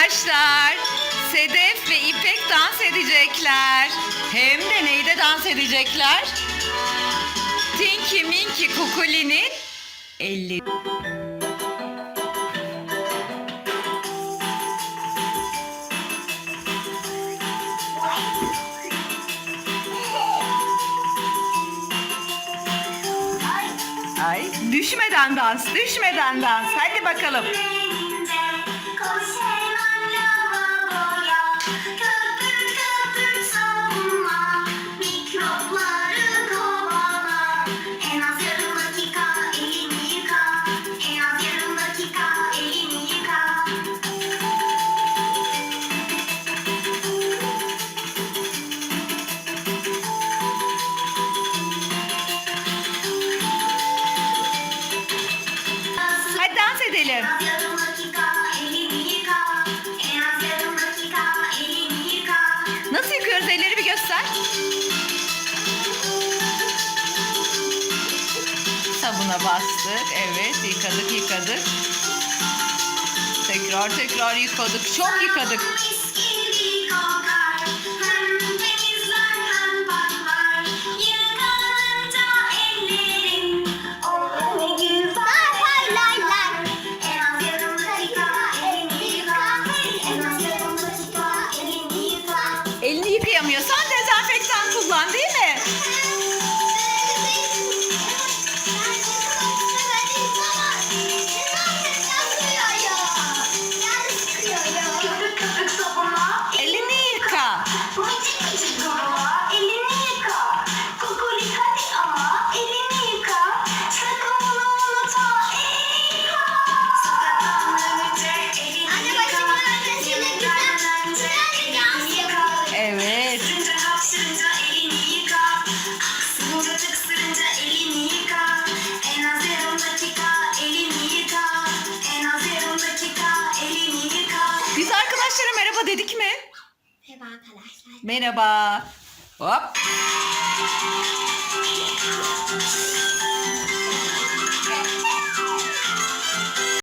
arkadaşlar. Sedef ve İpek dans edecekler. Hem de neyde dans edecekler? Tinky Minky Kukuli'nin elleri. Ay düşmeden dans, düşmeden dans. Hadi bakalım. yapıyoruz? Elleri bir göster. Sabuna bastık. Evet yıkadık yıkadık. Tekrar tekrar yıkadık. Çok yıkadık. Merhaba dedik mi? Merhaba arkadaşlar. Merhaba. Hop.